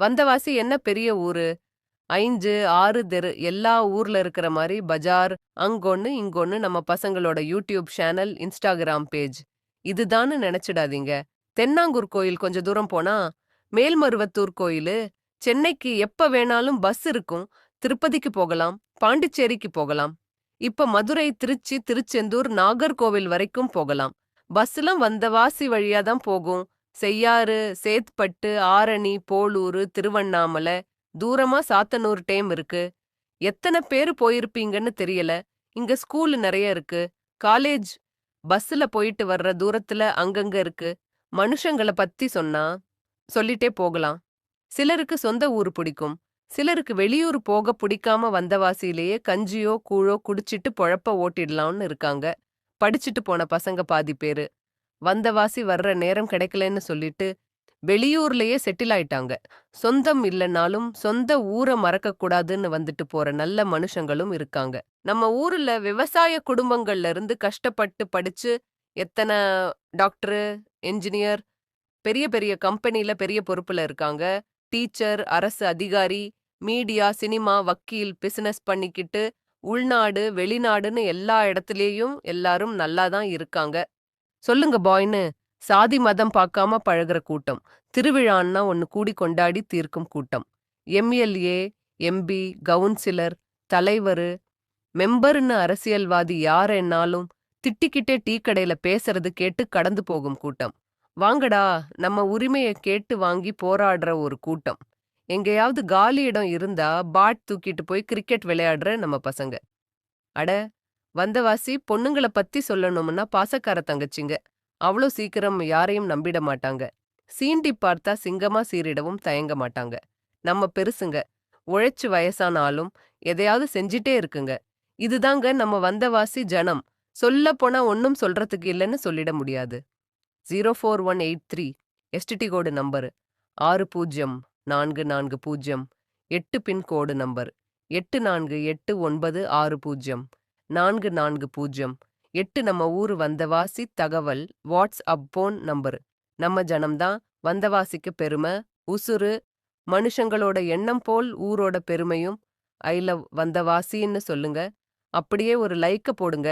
வந்தவாசி என்ன பெரிய ஊரு? ஐந்து ஆறு தெரு எல்லா ஊர்ல இருக்கிற மாதிரி பஜார் அங்கொன்னு இங்கொன்னு நம்ம பசங்களோட யூடியூப் சேனல் இன்ஸ்டாகிராம் பேஜ். இதுதான்னு நினைச்சிடாதீங்க. தென்னாங்கூர் கோயில் கொஞ்ச தூரம் போனா மேல்மருவத்தூர் கோயிலு. சென்னைக்கு எப்ப வேணாலும் பஸ் இருக்கும். திருப்பதிக்கு போகலாம் பாண்டிச்சேரிக்கு போகலாம். இப்ப மதுரை திருச்சி திருச்செந்தூர் நாகர்கோவில் வரைக்கும் போகலாம். பஸ்லாம் வந்தவாசி வழியா தான் போகும். செய்யாறு சேத்பட்டு ஆரணி போளூரு திருவண்ணாமலை தூரமா சாத்தனூர் டேம் இருக்கு. எத்தனை பேரு போயிருப்பீங்கன்னு தெரியல. இங்க ஸ்கூல் நிறைய இருக்கு. காலேஜ் பஸ்ல போயிட்டு வர்ற தூரத்துல அங்கங்க இருக்கு. மனுஷங்கள பத்தி சொன்னா சொல்லிட்டே போகலாம். சிலருக்கு சொந்த ஊர் பிடிக்கும். சிலருக்கு வெளியூர் போக பிடிக்காம வந்தவாசியிலேயே கஞ்சியோ கூழோ குடிச்சிட்டு பொழப்ப ஓட்டிடலாம்னு இருக்காங்க. படிச்சுட்டு போன பசங்க பாதி பேரு. வந்தவாசி வர்ற நேரம் கிடைக்கலன்னு சொல்லிட்டு வெளியூர்லயே செட்டில் ஆயிட்டாங்க. சொந்தம் இல்லைனாலும் சொந்த ஊரை மறக்கக்கூடாதுன்னு வந்துட்டு போற நல்ல மனுஷங்களும் இருக்காங்க. நம்ம ஊர்ல விவசாய குடும்பங்கள்ல இருந்து கஷ்டப்பட்டு படிச்சு எத்தனை டாக்டரு என்ஜினியர் பெரிய பெரிய கம்பெனில பெரிய பொறுப்புல இருக்காங்க. டீச்சர் அரசு அதிகாரி மீடியா சினிமா வக்கீல் பிசினஸ் பண்ணிக்கிட்டு உள்நாடு வெளிநாடுன்னு எல்லா இடத்துலயும் எல்லாரும் நல்லா தான் இருக்காங்க. சொல்லுங்க பாய்னு. சாதி மதம் பார்க்காம பழகுற கூட்டம். திருவிழான்னா ஒன்னு கூடி கொண்டாடி தீர்க்கும் கூட்டம். எம்எல்ஏ எம்பி கவுன்சிலர் தலைவரு மெம்பர்னு அரசியல்வாதி யார் என்னாலும் திட்டிக்கிட்டே டீ கடையில பேசுறது கேட்டு கடந்து போகும் கூட்டம். வாங்கடா நம்ம உரிமையை கேட்டு வாங்கி போராடுற ஒரு கூட்டம். எங்கேயாவது காலி இடம் இருந்தா பாட் தூக்கிட்டு போய் கிரிக்கெட் விளையாடுற நம்ம பசங்க. அட வந்தவாசி பொண்ணுங்கள பத்தி சொல்லணும்னா பாசக்கார தங்கச்சிங்க. அவ்வளோ சீக்கிரம் யாரையும் நம்பிட மாட்டாங்க. சீண்டி பார்த்தா சிங்கமா சீரிடவும் தயங்க மாட்டாங்க. நம்ம பெருசுங்க. உழைச்சு வயசானாலும் எதையாவது செஞ்சிட்டே இருக்குங்க. இதுதாங்க நம்ம வந்தவாசி ஜனம். சொல்ல போனா ஒன்னும் சொல்றதுக்கு இல்லைன்னு சொல்லிட முடியாது. Zero four one eight three. STD code number. ஆறு பூஜ்ஜியம் நான்கு நான்கு பூஜ்ஜியம் எட்டு பின்கோடு நம்பர். எட்டு நான்கு எட்டு ஒன்பது ஆறு பூஜ்ஜியம் நான்கு நான்கு பூஜ்ஜியம். எட்டு நம்ம ஊரு வந்தவாசி தகவல் வாட்ஸ்அப் போன் நம்பர். நம்ம ஜனம்தான் வந்தவாசிக்கு பெருமை உசுரு மனுஷங்களோட எண்ணம் போல் ஊரோட பெருமையும் ஐ லவ் வந்தவாசின்னு சொல்லுங்க. அப்படியே ஒரு லைக்க போடுங்க.